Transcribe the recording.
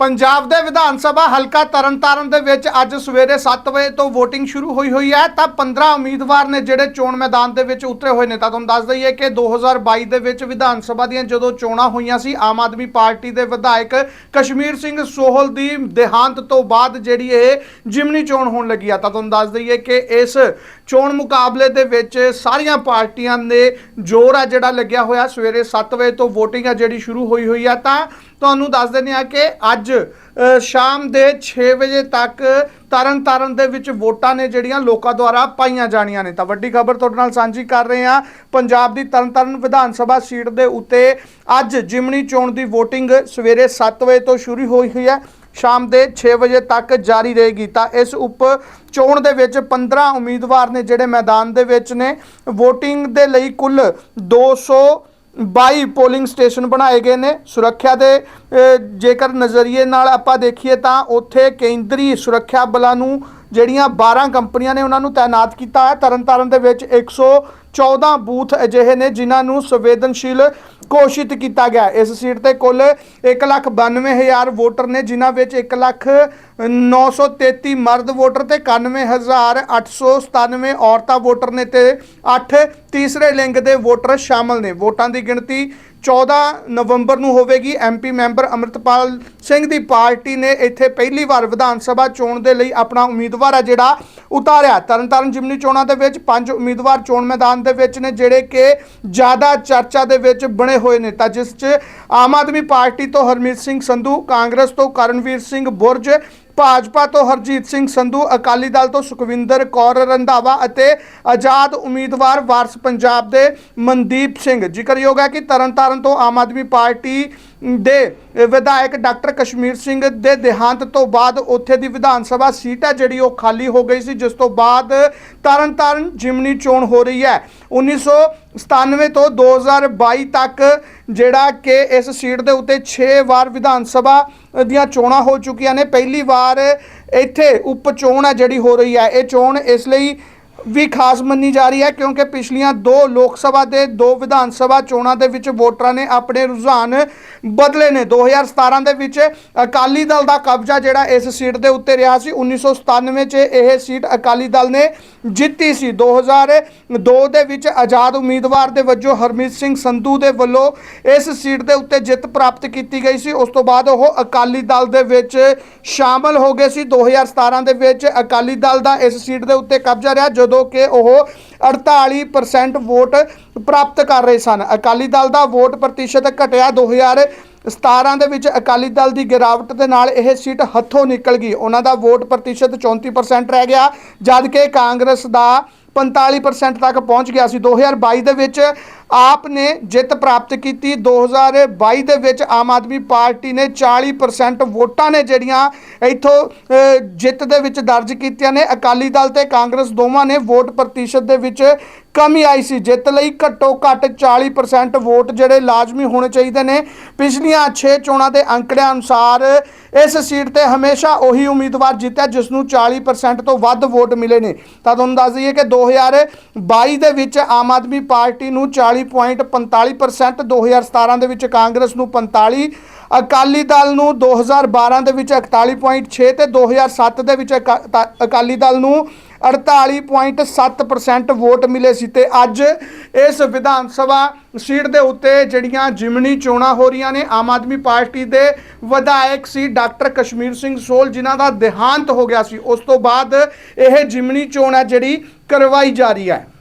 ਪੰਜਾਬ ਦੇ ਵਿਧਾਨ ਸਭਾ ਹਲਕਾ ਤਰਨਤਾਰਨ ਦੇ ਵਿੱਚ ਅੱਜ ਸਵੇਰੇ 7 ਵਜੇ ਤੋਂ VOTING ਸ਼ੁਰੂ ਹੋਈ ਹੋਈ ਹੈ। ਤਾਂ 15 ਉਮੀਦਵਾਰ ਨੇ ਜਿਹੜੇ ਚੋਣ ਮੈਦਾਨ ਦੇ ਵਿੱਚ ਉਤਰੇ ਹੋਏ ਨੇ। ਤਾਂ ਤੁਹਾਨੂੰ ਦੱਸ ਦਈਏ ਕਿ 2022 ਦੇ ਵਿੱਚ ਵਿਧਾਨ ਸਭਾ ਦੀਆਂ ਜਦੋਂ ਚੋਣਾਂ ਹੋਈਆਂ ਸੀ, ਆਮ ਆਦਮੀ ਪਾਰਟੀ ਦੇ ਵਿਧਾਇਕ ਕਸ਼ਮੀਰ ਸਿੰਘ ਸੋਹਲ ਦੀ ਦੇਹਾਂਤ ਤੋਂ ਬਾਅਦ ਜਿਹੜੀ ਇਹ ਜਿਮਨੀ ਚੋਣ ਹੋਣ ਲੱਗੀ ਆ। ਤਾਂ ਤੁਹਾਨੂੰ ਦੱਸ ਦਈਏ ਕਿ ਇਸ ਚੋਣ ਮੁਕਾਬਲੇ ਦੇ ਵਿੱਚ ਸਾਰੀਆਂ ਪਾਰਟੀਆਂ ਦੇ ਜ਼ੋਰ ਆ ਜਿਹੜਾ ਲੱਗਿਆ ਹੋਇਆ। ਸਵੇਰੇ 7 ਵਜੇ ਤੋਂ VOTING ਆ ਜਿਹੜੀ ਸ਼ੁਰੂ ਹੋਈ ਹੋਈ ਆ। ਤਾਂ ਤੁਹਾਨੂੰ ਦੱਸ ਦਿੰਦੇ ਆ ਕਿ ਅੱਜ ਸ਼ਾਮ ਦੇ 6 ਵਜੇ ਤੱਕ ਤਰਨ ਤਾਰਨ ਦੇ ਵਿੱਚ ਵੋਟਾਂ ਨੇ ਜਿਹੜੀਆਂ ਲੋਕਾਂ ਦੁਆਰਾ ਪਾਈਆਂ ਜਾਣੀਆਂ ਨੇ। ਤਾਂ ਵੱਡੀ ਖਬਰ ਤੁਹਾਡੇ ਨਾਲ ਸਾਂਝੀ ਕਰ ਰਹੇ ਹਾਂ। ਪੰਜਾਬ ਦੀ ਤਰਨ ਤਾਰਨ ਵਿਧਾਨ ਸਭਾ ਸੀਟ ਦੇ ਉੱਤੇ ਅੱਜ ਜਿਮਣੀ ਚੋਣ ਦੀ VOTING ਸਵੇਰੇ 7 ਵਜੇ ਤੋਂ ਸ਼ੁਰੂ ਹੋਈ ਹੋਈ ਹੈ। ਸ਼ਾਮ ਦੇ 6 ਵਜੇ ਤੱਕ ਜਾਰੀ ਰਹੇਗੀ। ਤਾਂ ਇਸ ਉਪ ਚੋਣ ਦੇ ਵਿੱਚ 15 ਉਮੀਦਵਾਰ ਨੇ ਜਿਹੜੇ ਮੈਦਾਨ ਦੇ ਵਿੱਚ ਨੇ। VOTING ਦੇ ਲਈ ਕੁੱਲ 200 22 ਪੋਲਿੰਗ ਸਟੇਸ਼ਨ ਬਣਾਏ ਗਏ ਨੇ। ਸੁਰੱਖਿਆ ਦੇ ਜੇਕਰ ਨਜ਼ਰੀਏ ਨਾਲ ਆਪਾਂ ਦੇਖੀਏ ਤਾਂ ਉੱਥੇ ਕੇਂਦਰੀ ਸੁਰੱਖਿਆ ਬਲਾਂ ਨੂੰ ਜਿਹੜੀਆਂ 12 ਕੰਪਨੀਆਂ ਨੇ ਉਹਨਾਂ ਨੂੰ ਤਾਇਨਾਤ ਕੀਤਾ ਹੈ। ਤਰਨਤਾਰਨ ਦੇ ਵਿੱਚ 114 ਬੂਥ ਅਜਿਹੇ ਨੇ ਜਿਨ੍ਹਾਂ ਨੂੰ ਸੰਵੇਦਨਸ਼ੀਲ ਘੋਸ਼ਿਤ ਕੀਤਾ ਗਿਆ। ਇਸ ਸੀਟ ਤੇ ਕੁੱਲ 192000 ਵੋਟਰ ਨੇ, ਜਿਨ੍ਹਾਂ ਵਿੱਚ 1933 ਮਰਦ ਵੋਟਰ ਤੇ 91897 ਔਰਤਾਂ ਵੋਟਰ ਨੇ ਤੇ 8 ਤੀਸਰੇ ਲਿੰਗ ਦੇ ਵੋਟਰ ਸ਼ਾਮਲ ਨੇ। ਵੋਟਾਂ ਦੀ ਗਿਣਤੀ 14 ਨਵੰਬਰ ਨੂੰ ਹੋਵੇਗੀ। ਐਮਪੀ ਮੈਂਬਰ ਅਮਰਿਤਪਾਲ ਸਿੰਘ ਦੀ ਪਾਰਟੀ ਨੇ ਇੱਥੇ ਪਹਿਲੀ ਵਾਰ ਵਿਧਾਨ ਸਭਾ ਚੋਣ ਦੇ ਲਈ ਆਪਣਾ ਉਮੀਦਵਾਰ ਆ ਜਿਹੜਾ ਉਤਾਰਿਆ। ਤਰਨਤਾਰਨ ਜਿਮਨੀ ਚੋਣਾਂ ਦੇ ਵਿੱਚ ਪੰਜ ਉਮੀਦਵਾਰ ਚੋਣ ਮੈਦਾਨ ਦੇ ਵਿੱਚ ਨੇ, ਜਿਹੜੇ ਕਿ ਜ਼ਿਆਦਾ ਚਰਚਾ ਦੇ ਵਿੱਚ ਬਣੇ ਹੋਏ ਨੇ। ਤਾਂ ਜਿਸ 'ਚ ਆਮ ਆਦਮੀ ਪਾਰਟੀ ਤੋਂ ਹਰਮੀਤ ਸਿੰਘ ਸੰਧੂ, ਕਾਂਗਰਸ ਤੋਂ ਕਰਨਵੀਰ ਸਿੰਘ ਬੁਰਜ, ਭਾਜਪਾ ਤੋਂ ਹਰਜੀਤ ਸਿੰਘ ਸੰਧੂ, ਅਕਾਲੀ ਦਲ ਤੋਂ ਸੁਖਵਿੰਦਰ ਕੌਰ ਰੰਧਾਵਾ ਅਤੇ ਆਜ਼ਾਦ ਉਮੀਦਵਾਰ ਵਾਰਸ ਪੰਜਾਬ ਦੇ ਮਨਦੀਪ ਸਿੰਘ। ਜ਼ਿਕਰਯੋਗ ਹੈ ਕਿ ਤਰਨਤਾਰਨ ਤੋਂ ਆਮ ਆਦਮੀ ਪਾਰਟੀ ਦੇ ਵਿਧਾਇਕ ਡਾਕਟਰ ਕਸ਼ਮੀਰ ਸਿੰਘ ਦੇ ਦੇਹਾਂਤ ਤੋਂ ਬਾਅਦ ਉੱਥੇ ਦੀ ਵਿਧਾਨ ਸਭਾ ਸੀਟ ਹੈ ਜਿਹੜੀ ਉਹ ਖਾਲੀ ਹੋ ਗਈ ਸੀ, ਜਿਸ ਤੋਂ ਬਾਅਦ ਤਰਨਤਾਰਨ ਜਿਮਨੀ ਚੋਣ ਹੋ ਰਹੀ ਹੈ। 1997 ਤੋਂ 2022 ਤੱਕ ਜਿਹੜਾ ਕਿ ਇਸ ਸੀਟ ਦੇ ਉੱਤੇ 6 ਵਾਰ ਵਿਧਾਨ ਸਭਾ ਦੀਆਂ ਚੋਣਾਂ ਹੋ ਚੁੱਕੀਆਂ ਨੇ। ਪਹਿਲੀ ਵਾਰ ਇੱਥੇ ਉਪ ਚੋਣ ਹੈ ਜਿਹੜੀ ਹੋ ਰਹੀ ਹੈ। ਇਹ ਚੋਣ ਇਸ ਲਈ ਵੀ ਖਾਸ ਮੰਨੀ ਜਾ ਰਹੀ ਹੈ ਕਿਉਂਕਿ ਪਿਛਲੀਆਂ ਦੋ ਲੋਕ ਸਭਾ ਦੇ ਦੋ ਵਿਧਾਨ ਸਭਾ ਚੋਣਾਂ ਦੇ ਵਿੱਚ ਵੋਟਰਾਂ ਨੇ ਆਪਣੇ ਰੁਝਾਨ ਬਦਲੇ ਨੇ। 2017 ਦੇ ਵਿੱਚ ਅਕਾਲੀ ਦਲ ਦਾ ਕਬਜ਼ਾ ਜਿਹੜਾ ਇਸ ਸੀਟ ਦੇ ਉੱਤੇ ਰਿਹਾ ਸੀ 1997 'ਚ ਇਹ ਸੀਟ ਅਕਾਲੀ ਦਲ ਨੇ ਜਿੱਤੀ ਸੀ। 2002 ਦੇ ਵਿੱਚ ਆਜ਼ਾਦ ਉਮੀਦਵਾਰ ਦੇ ਵਜੋਂ ਹਰਮੀਤ ਸਿੰਘ ਸੰਧੂ ਦੇ ਵੱਲੋਂ ਇਸ ਸੀਟ ਦੇ ਉੱਤੇ ਜਿੱਤ ਪ੍ਰਾਪਤ ਕੀਤੀ ਗਈ ਸੀ। ਉਸ ਤੋਂ ਬਾਅਦ ਉਹ ਅਕਾਲੀ ਦਲ ਦੇ ਵਿੱਚ ਸ਼ਾਮਲ ਹੋ ਗਏ ਸੀ। 2017 ਦੇ ਵਿੱਚ ਅਕਾਲੀ ਦਲ ਦਾ ਇਸ ਸੀਟ ਦੇ ਉੱਤੇ ਕਬਜ਼ਾ ਰਿਹਾ। ਜਦੋਂ ਕਿ ਉਹ 48% ਵੋਟ ਪ੍ਰਾਪਤ ਕਰ ਰਹੇ ਸਨ। ਅਕਾਲੀ ਦਲ ਦਾ ਵੋਟ ਪ੍ਰਤੀਸ਼ਤ ਘਟਿਆ 2017 ਦੇ ਵਿੱਚ। ਅਕਾਲੀ ਦਲ ਦੀ ਗਿਰਾਵਟ ਦੇ ਨਾਲ ਇਹ ਸੀਟ ਹੱਥੋਂ ਨਿਕਲ ਗਈ। ਉਹਨਾਂ ਦਾ ਵੋਟ ਪ੍ਰਤੀਸ਼ਤ 34% ਰਹਿ ਗਿਆ ਜਦ ਕਿ ਕਾਂਗਰਸ ਦਾ 45% ਤੱਕ ਪਹੁੰਚ ਗਿਆ ਸੀ। 2022 ਦੇ ਵਿੱਚ ਆਪ ਨੇ ਜਿੱਤ ਪ੍ਰਾਪਤ ਕੀਤੀ। 2022 ਦੇ ਵਿੱਚ ਆਮ ਆਦਮੀ ਪਾਰਟੀ ਨੇ 40% ਵੋਟਾਂ ਨੇ ਜਿਹੜੀਆਂ ਇੱਥੋਂ ਜਿੱਤ ਦੇ ਵਿੱਚ ਦਰਜ ਕੀਤੀਆਂ ਨੇ। ਅਕਾਲੀ ਦਲ ਤੇ ਕਾਂਗਰਸ ਦੋਵਾਂ ਨੇ ਵੋਟ ਪ੍ਰਤੀਸ਼ਤ ਦੇ ਵਿੱਚ ਕਮੀ ਆਈ ਸੀ। ਜਿੱਤ ਲਈ ਘੱਟੋ ਘੱਟ 40% ਵੋਟ ਜਿਹੜੇ ਲਾਜ਼ਮੀ ਹੋਣੇ ਚਾਹੀਦੇ ਨੇ। ਪਿਛਲੀਆਂ 6 ਚੋਣਾਂ ਦੇ ਅੰਕੜਿਆਂ ਅਨੁਸਾਰ ਇਸ ਸੀਟ ਤੇ ਹਮੇਸ਼ਾ ਉਹੀ ਉਮੀਦਵਾਰ ਜਿੱਤਿਆ, ਜਿਸ ਨੂੰ 40% ਤੋਂ ਵੱਧ ਵੋਟ ਮਿਲੇ ਨੇ। ਤਾਂ ਤੁਹਾਨੂੰ ਦੱਸ ਦਈਏ ਕਿ 2022 ਦੇ ਵਿੱਚ ਆਮ ਆਦਮੀ ਪਾਰਟੀ ਨੂੰ 40.45% 2017 ਦੇ ਵਿੱਚ ਕਾਂਗਰਸ ਨੂੰ 45 ਅਕਾਲੀ ਦਲ ਨੂੰ 2012 ਦੇ ਵਿੱਚ 41.6 ਤੇ 2007 ਦੇ ਵਿੱਚ ਅਕਾ- ਤਾ- ਅਕਾਲੀ ਦਲ ਨੂੰ 48.7% ਵੋਟ ਮਿਲੇ ਸੀ ਤੇ ਅੱਜ ਇਸ ਵਿਧਾਨ ਸਭਾ ਸੀਟ ਦੇ ਉੱਤੇ ਜਿਹੜੀਆਂ ਜਿਮਨੀ ਚੋਣਾਂ ਹੋ ਰਹੀਆਂ ਨੇ, ਆਮ ਆਦਮੀ ਪਾਰਟੀ ਦੇ ਵਿਧਾਇਕ ਸੀ ਡਾਕਟਰ ਕਸ਼ਮੀਰ ਸਿੰਘ ਸੋਲ, ਜਿਨ੍ਹਾਂ ਦਾ ਦੇਹਾਂਤ ਹੋ ਗਿਆ ਸੀ। ਉਸ ਤੋਂ ਬਾਅਦ ਇਹ ਜਿਮਨੀ ਚੋਣ ਹੈ ਜਿਹੜੀ ਕਰਵਾਈ ਜਾ ਰਹੀ ਹੈ।